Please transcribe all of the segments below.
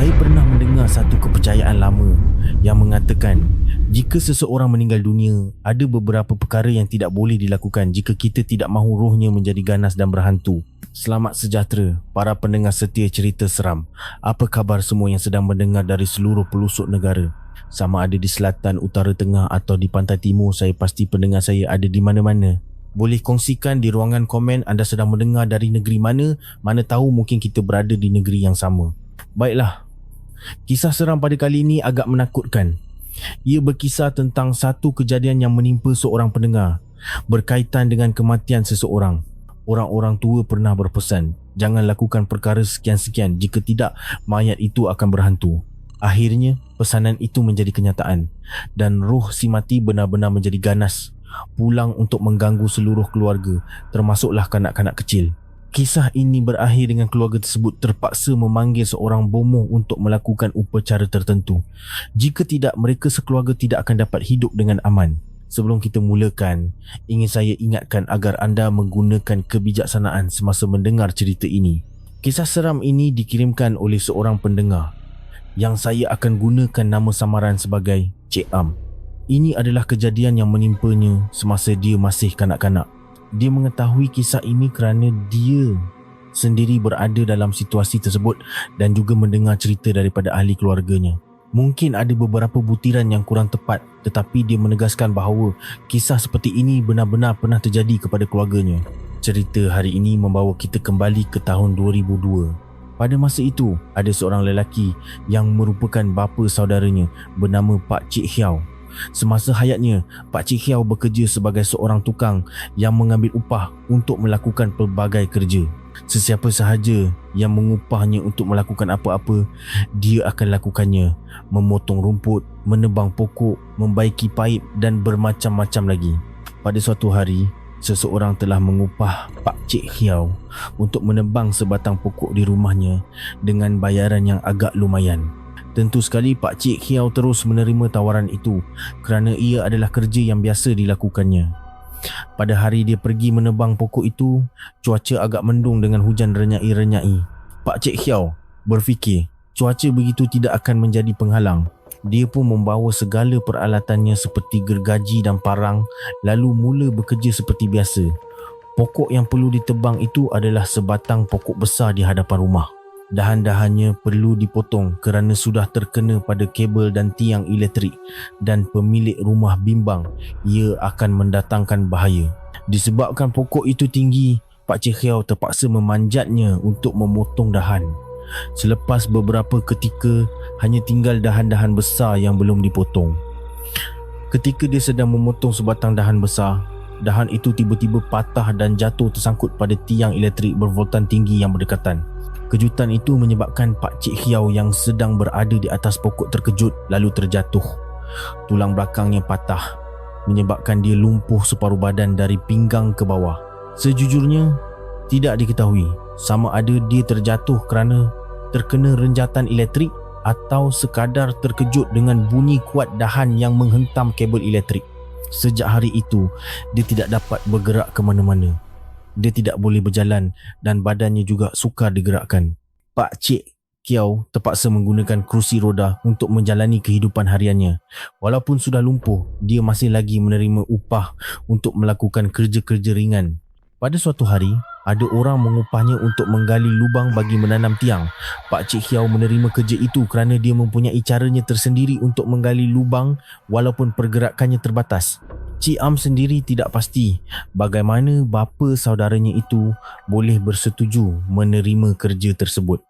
Saya pernah mendengar satu kepercayaan lama yang mengatakan jika seseorang meninggal dunia, ada beberapa perkara yang tidak boleh dilakukan jika kita tidak mahu rohnya menjadi ganas dan berhantu. Selamat sejahtera para pendengar setia cerita seram. Apa khabar semua yang sedang mendengar dari seluruh pelosok negara? Sama ada di selatan, utara, tengah atau di pantai timur, saya pasti pendengar saya ada di mana-mana. Boleh kongsikan di ruangan komen anda sedang mendengar dari negeri mana, mana tahu mungkin kita berada di negeri yang sama. Baiklah, kisah seram pada kali ini agak menakutkan. Ia berkisah tentang satu kejadian yang menimpa seorang pendengar berkaitan dengan kematian seseorang. Orang-orang tua pernah berpesan, jangan lakukan perkara sekian-sekian jika tidak mayat itu akan berhantu. Akhirnya, pesanan itu menjadi kenyataan dan roh si mati benar-benar menjadi ganas pulang untuk mengganggu seluruh keluarga termasuklah kanak-kanak kecil. Kisah ini berakhir dengan keluarga tersebut terpaksa memanggil seorang bomoh untuk melakukan upacara tertentu. Jika tidak, mereka sekeluarga tidak akan dapat hidup dengan aman. Sebelum kita mulakan, ingin saya ingatkan agar anda menggunakan kebijaksanaan semasa mendengar cerita ini. Kisah seram ini dikirimkan oleh seorang pendengar yang saya akan gunakan nama samaran sebagai Cik Am. Ini adalah kejadian yang menimpanya semasa dia masih kanak-kanak. Dia mengetahui kisah ini kerana dia sendiri berada dalam situasi tersebut dan juga mendengar cerita daripada ahli keluarganya. Mungkin ada beberapa butiran yang kurang tepat tetapi dia menegaskan bahawa kisah seperti ini benar-benar pernah terjadi kepada keluarganya. Cerita hari ini membawa kita kembali ke tahun 2002. Pada masa itu, ada seorang lelaki yang merupakan bapa saudaranya bernama Pak Cik Hiao Semasa hayatnya, Pak Cik Hiao bekerja sebagai seorang tukang yang mengambil upah untuk melakukan pelbagai kerja. Sesiapa sahaja yang mengupahnya untuk melakukan apa-apa, dia akan lakukannya. Memotong rumput, menebang pokok, membaiki paip dan bermacam-macam lagi. Pada suatu hari, seseorang telah mengupah Pak Cik Hiao untuk menebang sebatang pokok di rumahnya dengan bayaran yang agak lumayan. Tentu sekali Pak Cik Hiao terus menerima tawaran itu kerana ia adalah kerja yang biasa dilakukannya. Pada hari dia pergi menebang pokok itu, cuaca agak mendung dengan hujan renyai-renyai. Pak Cik Hiao berfikir cuaca begitu tidak akan menjadi penghalang. Dia pun membawa segala peralatannya seperti gergaji dan parang lalu mula bekerja seperti biasa. Pokok yang perlu ditebang itu adalah sebatang pokok besar di hadapan rumah. Dahan-dahannya perlu dipotong kerana sudah terkena pada kabel dan tiang elektrik dan pemilik rumah bimbang ia akan mendatangkan bahaya. Disebabkan pokok itu tinggi, Pak Cik Hiao terpaksa memanjatnya untuk memotong dahan. Selepas beberapa ketika, hanya tinggal dahan-dahan besar yang belum dipotong. Ketika dia sedang memotong sebatang dahan besar, dahan itu tiba-tiba patah dan jatuh tersangkut pada tiang elektrik bervoltan tinggi yang berdekatan. Kejutan itu menyebabkan Pak Cik Hiao yang sedang berada di atas pokok terkejut lalu terjatuh. Tulang belakangnya patah menyebabkan dia lumpuh separuh badan dari pinggang ke bawah. Sejujurnya, tidak diketahui sama ada dia terjatuh kerana terkena renjatan elektrik atau sekadar terkejut dengan bunyi kuat dahan yang menghentam kabel elektrik. Sejak hari itu, dia tidak dapat bergerak ke mana-mana dia tidak boleh berjalan dan badannya juga sukar digerakkan. Pak Cik Kiau terpaksa menggunakan kerusi roda untuk menjalani kehidupan hariannya. Walaupun sudah lumpuh, dia masih lagi menerima upah untuk melakukan kerja-kerja ringan. Pada suatu hari, ada orang mengupahnya untuk menggali lubang bagi menanam tiang. Pak Cik Hiao menerima kerja itu kerana dia mempunyai caranya tersendiri untuk menggali lubang walaupun pergerakannya terbatas. Cik Am sendiri tidak pasti bagaimana bapa saudaranya itu boleh bersetuju menerima kerja tersebut.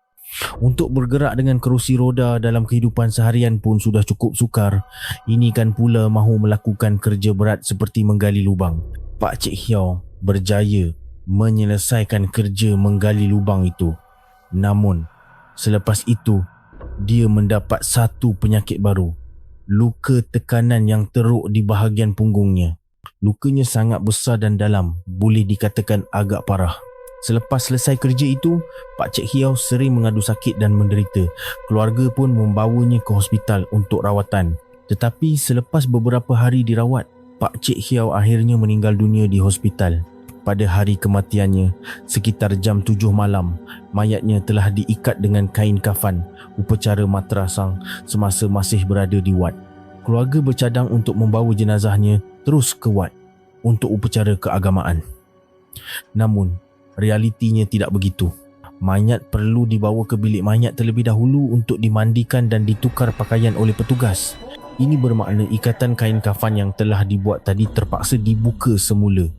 Untuk bergerak dengan kerusi roda dalam kehidupan seharian pun sudah cukup sukar. Ini kan pula mahu melakukan kerja berat seperti menggali lubang. Pak Cik Hiao berjaya menyelesaikan kerja menggali lubang itu. Namun, selepas itu, dia mendapat satu penyakit baru luka tekanan yang teruk di bahagian punggungnya. Lukanya sangat besar dan dalam, boleh dikatakan agak parah. Selepas selesai kerja itu, Pak Cik Hiao sering mengadu sakit dan menderita. Keluarga pun membawanya ke hospital untuk rawatan. Tetapi selepas beberapa hari dirawat, Pak Cik Hiao akhirnya meninggal dunia di hospital. Pada hari kematiannya sekitar jam 7 malam mayatnya telah diikat dengan kain kafan upacara matrasang semasa masih berada di wad. Keluarga bercadang untuk membawa jenazahnya terus ke wad untuk upacara keagamaan. Namun realitinya tidak begitu. Mayat perlu dibawa ke bilik mayat terlebih dahulu untuk dimandikan dan ditukar pakaian oleh petugas. Ini bermakna ikatan kain kafan yang telah dibuat tadi terpaksa dibuka semula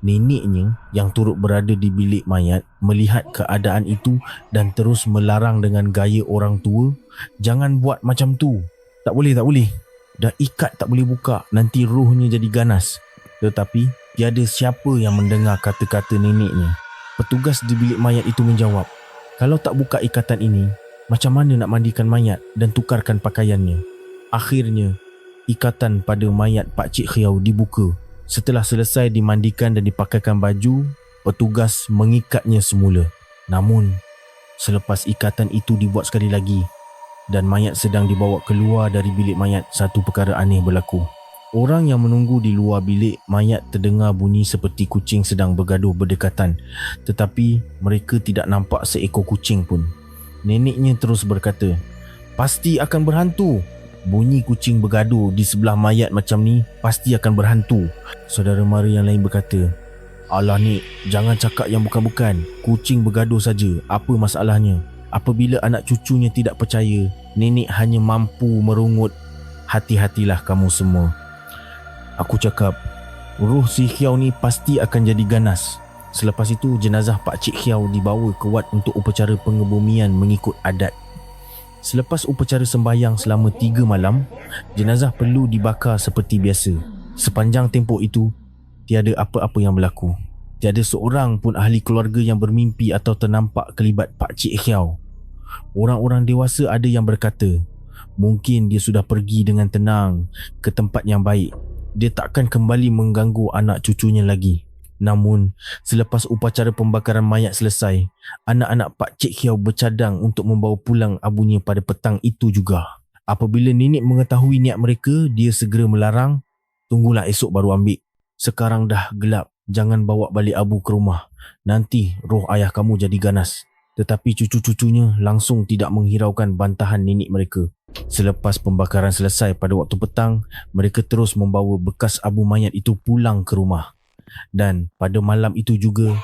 Neneknya yang turut berada di bilik mayat melihat keadaan itu dan terus melarang dengan gaya orang tua, "Jangan buat macam tu. Tak boleh, tak boleh. Dah ikat tak boleh buka, nanti rohnya jadi ganas." Tetapi tiada siapa yang mendengar kata-kata neneknya. Petugas di bilik mayat itu menjawab, "Kalau tak buka ikatan ini, macam mana nak mandikan mayat dan tukarkan pakaiannya?" Akhirnya, ikatan pada mayat Pak Cik Khiau dibuka Setelah selesai dimandikan dan dipakaikan baju, petugas mengikatnya semula. Namun, selepas ikatan itu dibuat sekali lagi dan mayat sedang dibawa keluar dari bilik mayat, satu perkara aneh berlaku. Orang yang menunggu di luar bilik mayat terdengar bunyi seperti kucing sedang bergaduh berdekatan tetapi mereka tidak nampak seekor kucing pun. Neneknya terus berkata, "Pasti akan berhantu bunyi kucing bergaduh di sebelah mayat macam ni pasti akan berhantu. Saudara mara yang lain berkata, Alah ni, jangan cakap yang bukan-bukan. Kucing bergaduh saja. Apa masalahnya? Apabila anak cucunya tidak percaya, nenek hanya mampu merungut. Hati-hatilah kamu semua. Aku cakap, roh si Hiau ni pasti akan jadi ganas. Selepas itu, jenazah Pak Cik Hiau dibawa ke wad untuk upacara pengebumian mengikut adat. Selepas upacara sembahyang selama tiga malam, jenazah perlu dibakar seperti biasa. Sepanjang tempoh itu, tiada apa-apa yang berlaku. Tiada seorang pun ahli keluarga yang bermimpi atau ternampak kelibat Pak Cik Hiao. Orang-orang dewasa ada yang berkata, mungkin dia sudah pergi dengan tenang ke tempat yang baik. Dia takkan kembali mengganggu anak cucunya lagi. Namun, selepas upacara pembakaran mayat selesai, anak-anak Pak Cik Hiau bercadang untuk membawa pulang abunya pada petang itu juga. Apabila nenek mengetahui niat mereka, dia segera melarang, tunggulah esok baru ambil. Sekarang dah gelap, jangan bawa balik abu ke rumah. Nanti roh ayah kamu jadi ganas. Tetapi cucu-cucunya langsung tidak menghiraukan bantahan nenek mereka. Selepas pembakaran selesai pada waktu petang, mereka terus membawa bekas abu mayat itu pulang ke rumah. Dan pada malam itu juga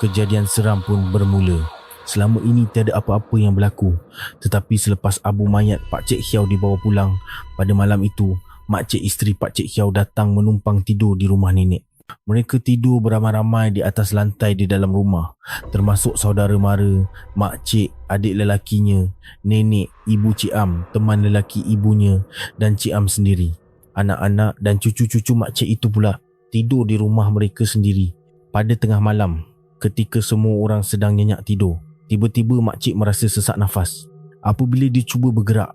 kejadian seram pun bermula. Selama ini tiada apa-apa yang berlaku. Tetapi selepas abu mayat Pak Cik Hiau dibawa pulang, pada malam itu Mak Cik isteri Pak Cik Hiau datang menumpang tidur di rumah nenek. Mereka tidur beramai-ramai di atas lantai di dalam rumah Termasuk saudara mara, mak cik, adik lelakinya, nenek, ibu Cik Am, teman lelaki ibunya dan Cik Am sendiri Anak-anak dan cucu-cucu mak cik itu pula tidur di rumah mereka sendiri pada tengah malam ketika semua orang sedang nyenyak tidur. Tiba-tiba makcik merasa sesak nafas. Apabila dia cuba bergerak,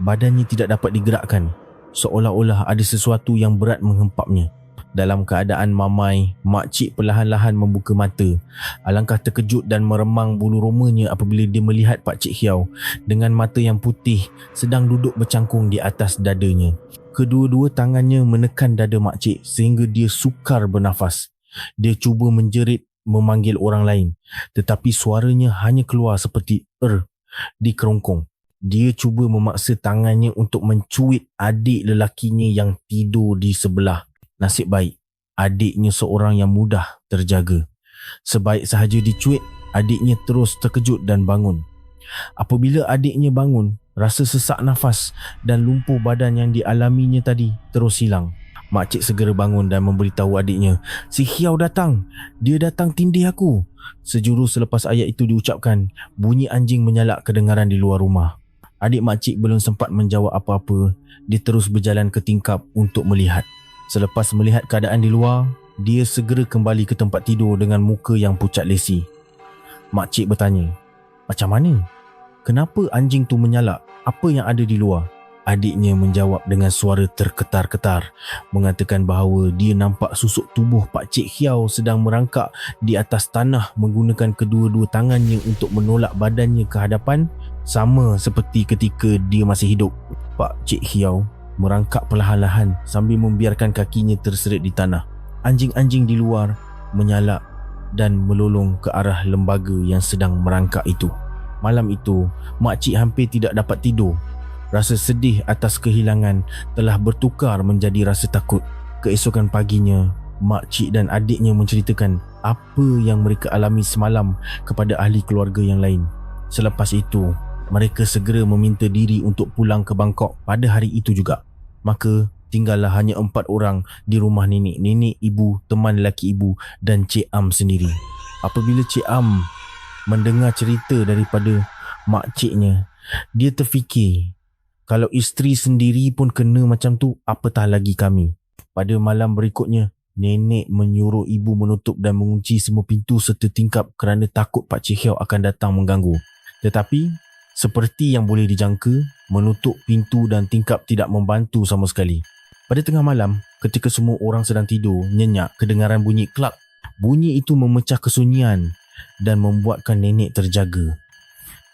badannya tidak dapat digerakkan seolah-olah ada sesuatu yang berat menghempapnya. Dalam keadaan mamai, makcik perlahan-lahan membuka mata. Alangkah terkejut dan meremang bulu romanya apabila dia melihat Pak Cik Hiau dengan mata yang putih sedang duduk bercangkung di atas dadanya. Kedua-dua tangannya menekan dada makcik sehingga dia sukar bernafas. Dia cuba menjerit memanggil orang lain tetapi suaranya hanya keluar seperti er di kerongkong. Dia cuba memaksa tangannya untuk mencuit adik lelakinya yang tidur di sebelah. Nasib baik, adiknya seorang yang mudah terjaga. Sebaik sahaja dicuit, adiknya terus terkejut dan bangun. Apabila adiknya bangun, Rasa sesak nafas dan lumpuh badan yang dialaminya tadi terus hilang. Makcik segera bangun dan memberitahu adiknya, Si Hiau datang. Dia datang tindih aku. Sejuru selepas ayat itu diucapkan, bunyi anjing menyalak kedengaran di luar rumah. Adik makcik belum sempat menjawab apa-apa. Dia terus berjalan ke tingkap untuk melihat. Selepas melihat keadaan di luar, dia segera kembali ke tempat tidur dengan muka yang pucat lesi. Makcik bertanya, Macam mana? Kenapa anjing tu menyalak? Apa yang ada di luar? Adiknya menjawab dengan suara terketar-ketar mengatakan bahawa dia nampak susuk tubuh Pak Cik Hiau sedang merangkak di atas tanah menggunakan kedua-dua tangannya untuk menolak badannya ke hadapan sama seperti ketika dia masih hidup. Pak Cik Hiau merangkak perlahan-lahan sambil membiarkan kakinya terseret di tanah. Anjing-anjing di luar menyalak dan melolong ke arah lembaga yang sedang merangkak itu. Malam itu, makcik hampir tidak dapat tidur. Rasa sedih atas kehilangan telah bertukar menjadi rasa takut. Keesokan paginya, makcik dan adiknya menceritakan apa yang mereka alami semalam kepada ahli keluarga yang lain. Selepas itu, mereka segera meminta diri untuk pulang ke Bangkok pada hari itu juga. Maka tinggallah hanya empat orang di rumah nenek, nenek, ibu, teman lelaki ibu dan Cik Am sendiri. Apabila Cik Am mendengar cerita daripada makciknya, dia terfikir kalau isteri sendiri pun kena macam tu, apatah lagi kami. Pada malam berikutnya, nenek menyuruh ibu menutup dan mengunci semua pintu serta tingkap kerana takut Pak Cik Hiao akan datang mengganggu. Tetapi, seperti yang boleh dijangka, menutup pintu dan tingkap tidak membantu sama sekali. Pada tengah malam, ketika semua orang sedang tidur, nyenyak kedengaran bunyi klak. Bunyi itu memecah kesunyian dan membuatkan nenek terjaga.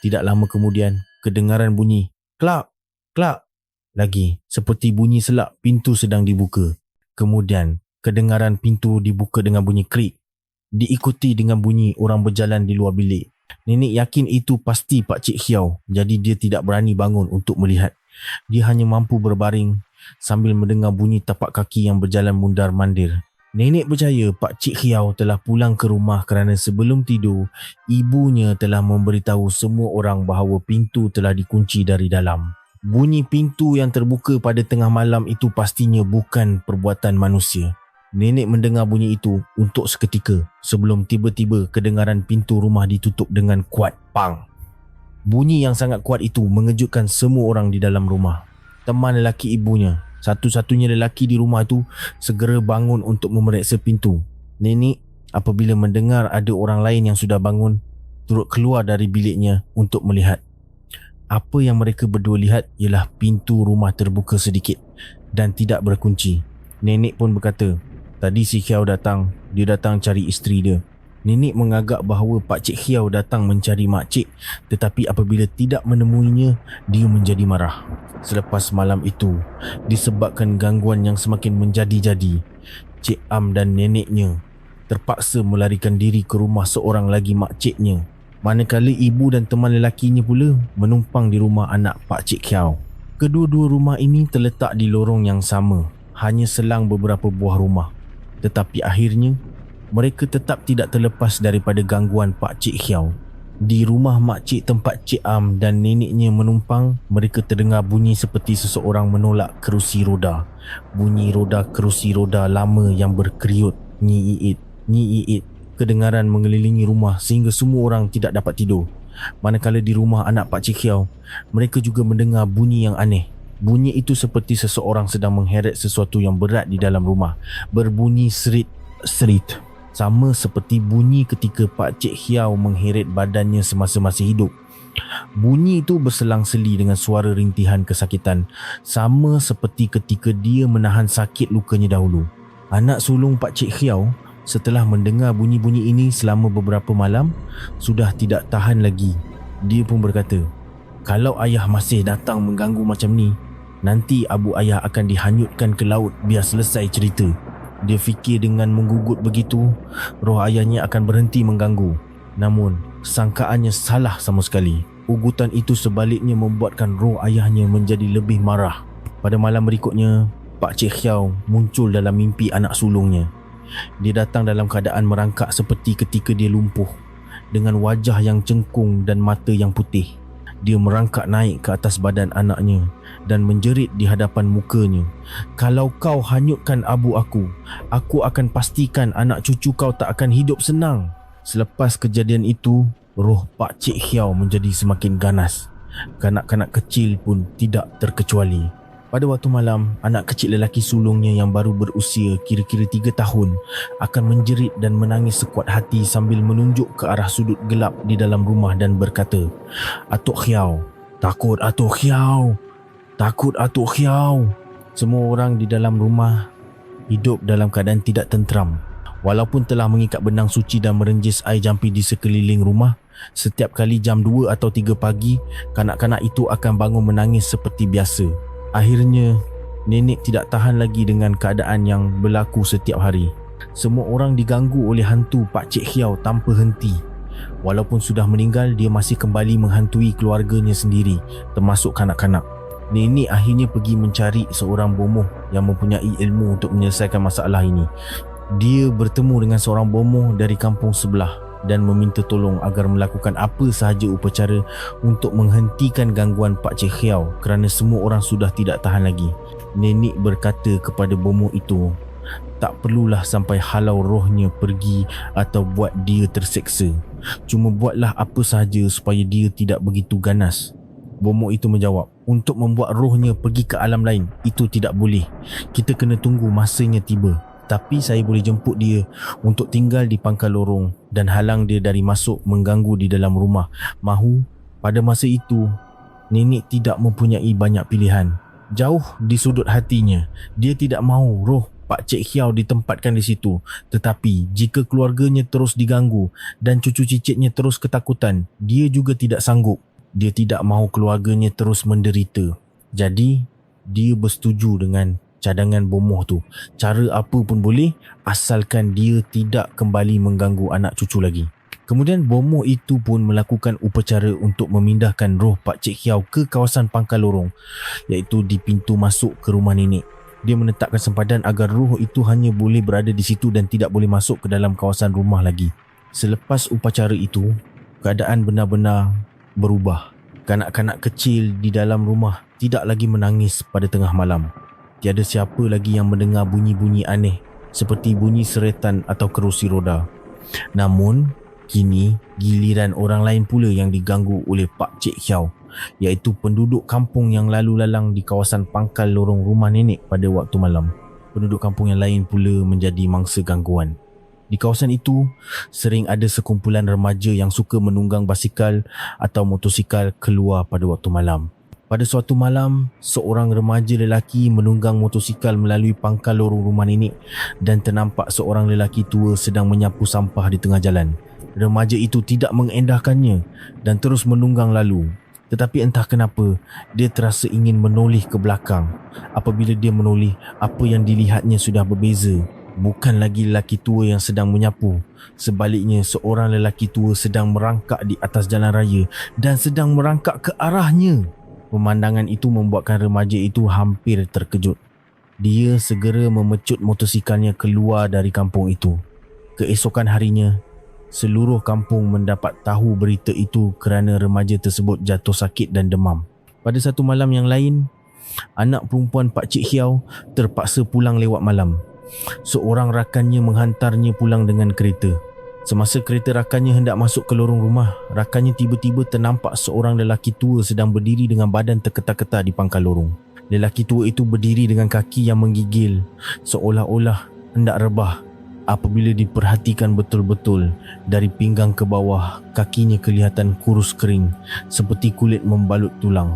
Tidak lama kemudian, kedengaran bunyi klak, klak lagi seperti bunyi selak pintu sedang dibuka. Kemudian, kedengaran pintu dibuka dengan bunyi krik. Diikuti dengan bunyi orang berjalan di luar bilik. Nenek yakin itu pasti Pak Cik Hiao, jadi dia tidak berani bangun untuk melihat. Dia hanya mampu berbaring sambil mendengar bunyi tapak kaki yang berjalan mundar mandir. Nenek percaya Pak Cik Hiao telah pulang ke rumah kerana sebelum tidur, ibunya telah memberitahu semua orang bahawa pintu telah dikunci dari dalam. Bunyi pintu yang terbuka pada tengah malam itu pastinya bukan perbuatan manusia. Nenek mendengar bunyi itu untuk seketika sebelum tiba-tiba kedengaran pintu rumah ditutup dengan kuat pang. Bunyi yang sangat kuat itu mengejutkan semua orang di dalam rumah teman lelaki ibunya. Satu-satunya lelaki di rumah itu segera bangun untuk memeriksa pintu. Nenek apabila mendengar ada orang lain yang sudah bangun, turut keluar dari biliknya untuk melihat. Apa yang mereka berdua lihat ialah pintu rumah terbuka sedikit dan tidak berkunci. Nenek pun berkata, tadi si Kiao datang, dia datang cari isteri dia. Nenek mengagak bahawa Pak Cik Hiao datang mencari Mak Cik tetapi apabila tidak menemuinya, dia menjadi marah. Selepas malam itu, disebabkan gangguan yang semakin menjadi-jadi, Cik Am dan neneknya terpaksa melarikan diri ke rumah seorang lagi Mak Ciknya. Manakala ibu dan teman lelakinya pula menumpang di rumah anak Pak Cik Hiao. Kedua-dua rumah ini terletak di lorong yang sama, hanya selang beberapa buah rumah. Tetapi akhirnya, mereka tetap tidak terlepas daripada gangguan Pak Cik Hiao. Di rumah Mak Cik tempat Cik Am dan neneknya menumpang, mereka terdengar bunyi seperti seseorang menolak kerusi roda. Bunyi roda kerusi roda lama yang berkeriut, nyi-iit, nyi-iit. Kedengaran mengelilingi rumah sehingga semua orang tidak dapat tidur. Manakala di rumah anak Pak Cik Hiao, mereka juga mendengar bunyi yang aneh. Bunyi itu seperti seseorang sedang mengheret sesuatu yang berat di dalam rumah. Berbunyi serit-serit sama seperti bunyi ketika Pak Cik Hiao mengheret badannya semasa masih hidup. Bunyi itu berselang-seli dengan suara rintihan kesakitan sama seperti ketika dia menahan sakit lukanya dahulu. Anak sulung Pak Cik Hiao setelah mendengar bunyi-bunyi ini selama beberapa malam sudah tidak tahan lagi. Dia pun berkata, kalau ayah masih datang mengganggu macam ni, nanti abu ayah akan dihanyutkan ke laut biar selesai cerita. Dia fikir dengan menggugut begitu, roh ayahnya akan berhenti mengganggu. Namun, sangkaannya salah sama sekali. Ugutan itu sebaliknya membuatkan roh ayahnya menjadi lebih marah. Pada malam berikutnya, Pak Cik Hiao muncul dalam mimpi anak sulungnya. Dia datang dalam keadaan merangkak seperti ketika dia lumpuh dengan wajah yang cengkung dan mata yang putih. Dia merangkak naik ke atas badan anaknya dan menjerit di hadapan mukanya. Kalau kau hanyutkan abu aku, aku akan pastikan anak cucu kau tak akan hidup senang. Selepas kejadian itu, roh Pak Cik Hiao menjadi semakin ganas. Kanak-kanak kecil pun tidak terkecuali. Pada waktu malam, anak kecil lelaki sulungnya yang baru berusia kira-kira tiga tahun akan menjerit dan menangis sekuat hati sambil menunjuk ke arah sudut gelap di dalam rumah dan berkata, Atuk Hiao, takut Atuk Hiao, takut Atuk Hiao. Semua orang di dalam rumah hidup dalam keadaan tidak tentram. Walaupun telah mengikat benang suci dan merenjis air jampi di sekeliling rumah, setiap kali jam 2 atau 3 pagi, kanak-kanak itu akan bangun menangis seperti biasa. Akhirnya, nenek tidak tahan lagi dengan keadaan yang berlaku setiap hari. Semua orang diganggu oleh hantu Pak Cik Hiao tanpa henti. Walaupun sudah meninggal, dia masih kembali menghantui keluarganya sendiri, termasuk kanak-kanak. Nenek akhirnya pergi mencari seorang bomoh yang mempunyai ilmu untuk menyelesaikan masalah ini. Dia bertemu dengan seorang bomoh dari kampung sebelah dan meminta tolong agar melakukan apa sahaja upacara untuk menghentikan gangguan Pak Cik Hiao kerana semua orang sudah tidak tahan lagi. Nenek berkata kepada bomoh itu, tak perlulah sampai halau rohnya pergi atau buat dia terseksa. Cuma buatlah apa sahaja supaya dia tidak begitu ganas. Bomo itu menjawab, untuk membuat rohnya pergi ke alam lain, itu tidak boleh. Kita kena tunggu masanya tiba. Tapi saya boleh jemput dia untuk tinggal di pangkal lorong dan halang dia dari masuk mengganggu di dalam rumah. Mahu, pada masa itu, nenek tidak mempunyai banyak pilihan. Jauh di sudut hatinya, dia tidak mahu roh Pak Cik Hiao ditempatkan di situ. Tetapi jika keluarganya terus diganggu dan cucu cicitnya terus ketakutan, dia juga tidak sanggup dia tidak mahu keluarganya terus menderita. Jadi, dia bersetuju dengan cadangan bomoh tu. Cara apa pun boleh asalkan dia tidak kembali mengganggu anak cucu lagi. Kemudian bomoh itu pun melakukan upacara untuk memindahkan roh Pak Cik Hiao ke kawasan pangkal lorong iaitu di pintu masuk ke rumah nenek. Dia menetapkan sempadan agar roh itu hanya boleh berada di situ dan tidak boleh masuk ke dalam kawasan rumah lagi. Selepas upacara itu, keadaan benar-benar berubah. Kanak-kanak kecil di dalam rumah tidak lagi menangis pada tengah malam. Tiada siapa lagi yang mendengar bunyi-bunyi aneh seperti bunyi seretan atau kerusi roda. Namun, kini giliran orang lain pula yang diganggu oleh Pak Cik Hiao iaitu penduduk kampung yang lalu lalang di kawasan pangkal lorong rumah nenek pada waktu malam. Penduduk kampung yang lain pula menjadi mangsa gangguan. Di kawasan itu, sering ada sekumpulan remaja yang suka menunggang basikal atau motosikal keluar pada waktu malam. Pada suatu malam, seorang remaja lelaki menunggang motosikal melalui pangkal lorong rumah nenek dan ternampak seorang lelaki tua sedang menyapu sampah di tengah jalan. Remaja itu tidak mengendahkannya dan terus menunggang lalu. Tetapi entah kenapa, dia terasa ingin menoleh ke belakang. Apabila dia menoleh, apa yang dilihatnya sudah berbeza bukan lagi lelaki tua yang sedang menyapu. Sebaliknya, seorang lelaki tua sedang merangkak di atas jalan raya dan sedang merangkak ke arahnya. Pemandangan itu membuatkan remaja itu hampir terkejut. Dia segera memecut motosikalnya keluar dari kampung itu. Keesokan harinya, seluruh kampung mendapat tahu berita itu kerana remaja tersebut jatuh sakit dan demam. Pada satu malam yang lain, anak perempuan Pak Cik Hiao terpaksa pulang lewat malam. Seorang rakannya menghantarnya pulang dengan kereta. Semasa kereta rakannya hendak masuk ke lorong rumah, rakannya tiba-tiba ternampak seorang lelaki tua sedang berdiri dengan badan terketar-ketar di pangkal lorong. Lelaki tua itu berdiri dengan kaki yang menggigil, seolah-olah hendak rebah. Apabila diperhatikan betul-betul, dari pinggang ke bawah, kakinya kelihatan kurus kering, seperti kulit membalut tulang.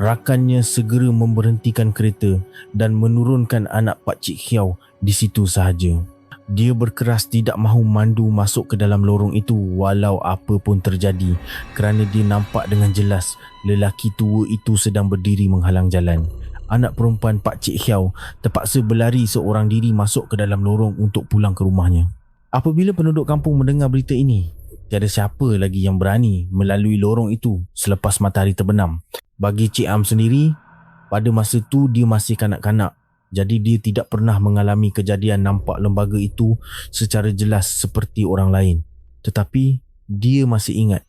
Rakannya segera memberhentikan kereta dan menurunkan anak Pak Cik Hiao di situ sahaja. Dia berkeras tidak mahu mandu masuk ke dalam lorong itu walau apa pun terjadi kerana dia nampak dengan jelas lelaki tua itu sedang berdiri menghalang jalan. Anak perempuan Pak Cik Hiao terpaksa berlari seorang diri masuk ke dalam lorong untuk pulang ke rumahnya. Apabila penduduk kampung mendengar berita ini, tiada siapa lagi yang berani melalui lorong itu selepas matahari terbenam. Bagi Cik Am sendiri, pada masa itu dia masih kanak-kanak jadi dia tidak pernah mengalami kejadian nampak lembaga itu secara jelas seperti orang lain. Tetapi dia masih ingat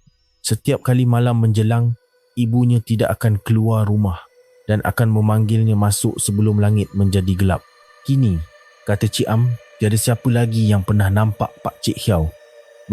setiap kali malam menjelang ibunya tidak akan keluar rumah dan akan memanggilnya masuk sebelum langit menjadi gelap. Kini, kata Cik Am, tiada siapa lagi yang pernah nampak Pak Cik Hiao.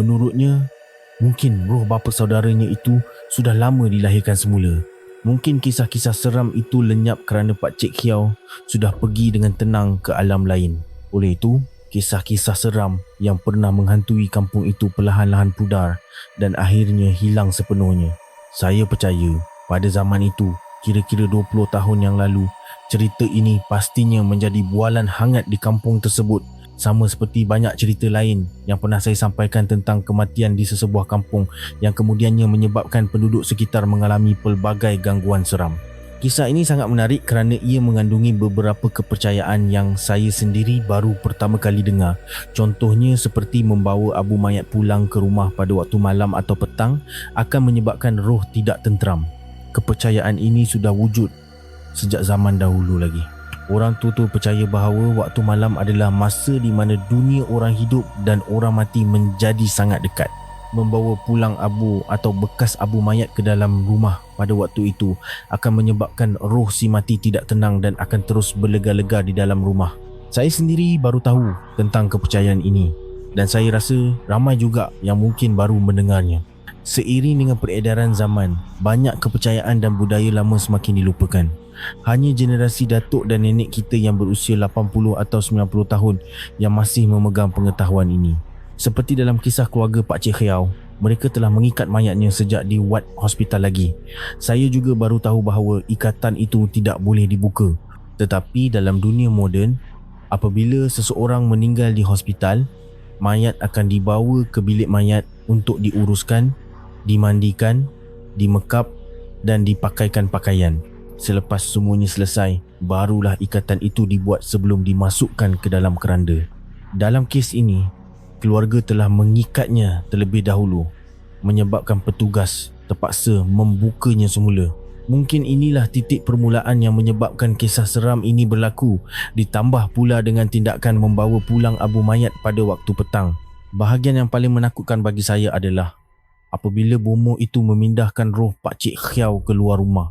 Menurutnya, mungkin roh bapa saudaranya itu sudah lama dilahirkan semula. Mungkin kisah-kisah seram itu lenyap kerana Pak Cik Hiao sudah pergi dengan tenang ke alam lain. Oleh itu, kisah-kisah seram yang pernah menghantui kampung itu perlahan-lahan pudar dan akhirnya hilang sepenuhnya. Saya percaya pada zaman itu, kira-kira 20 tahun yang lalu, cerita ini pastinya menjadi bualan hangat di kampung tersebut sama seperti banyak cerita lain yang pernah saya sampaikan tentang kematian di sesebuah kampung yang kemudiannya menyebabkan penduduk sekitar mengalami pelbagai gangguan seram. Kisah ini sangat menarik kerana ia mengandungi beberapa kepercayaan yang saya sendiri baru pertama kali dengar. Contohnya seperti membawa abu mayat pulang ke rumah pada waktu malam atau petang akan menyebabkan roh tidak tentram. Kepercayaan ini sudah wujud sejak zaman dahulu lagi. Orang tua-tua percaya bahawa waktu malam adalah masa di mana dunia orang hidup dan orang mati menjadi sangat dekat membawa pulang abu atau bekas abu mayat ke dalam rumah pada waktu itu akan menyebabkan roh si mati tidak tenang dan akan terus berlega-lega di dalam rumah. Saya sendiri baru tahu tentang kepercayaan ini dan saya rasa ramai juga yang mungkin baru mendengarnya. Seiring dengan peredaran zaman, banyak kepercayaan dan budaya lama semakin dilupakan. Hanya generasi datuk dan nenek kita yang berusia 80 atau 90 tahun yang masih memegang pengetahuan ini. Seperti dalam kisah keluarga Pak Cik Khiao, mereka telah mengikat mayatnya sejak di ward hospital lagi. Saya juga baru tahu bahawa ikatan itu tidak boleh dibuka. Tetapi dalam dunia moden, apabila seseorang meninggal di hospital, mayat akan dibawa ke bilik mayat untuk diuruskan, dimandikan, dimekap dan dipakaikan pakaian. Selepas semuanya selesai, barulah ikatan itu dibuat sebelum dimasukkan ke dalam keranda. Dalam kes ini, keluarga telah mengikatnya terlebih dahulu menyebabkan petugas terpaksa membukanya semula. Mungkin inilah titik permulaan yang menyebabkan kisah seram ini berlaku ditambah pula dengan tindakan membawa pulang abu mayat pada waktu petang. Bahagian yang paling menakutkan bagi saya adalah apabila bomo itu memindahkan roh Pak Cik Khiao keluar rumah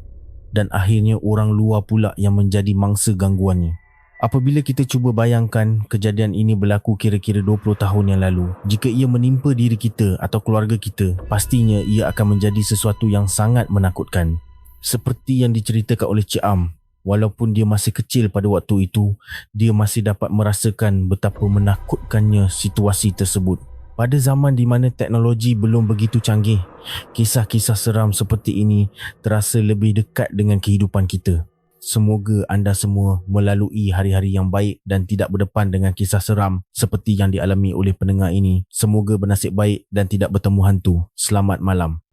dan akhirnya orang luar pula yang menjadi mangsa gangguannya. Apabila kita cuba bayangkan kejadian ini berlaku kira-kira 20 tahun yang lalu, jika ia menimpa diri kita atau keluarga kita, pastinya ia akan menjadi sesuatu yang sangat menakutkan. Seperti yang diceritakan oleh Cik Am, walaupun dia masih kecil pada waktu itu, dia masih dapat merasakan betapa menakutkannya situasi tersebut. Pada zaman di mana teknologi belum begitu canggih, kisah-kisah seram seperti ini terasa lebih dekat dengan kehidupan kita. Semoga anda semua melalui hari-hari yang baik dan tidak berdepan dengan kisah seram seperti yang dialami oleh pendengar ini. Semoga bernasib baik dan tidak bertemu hantu. Selamat malam.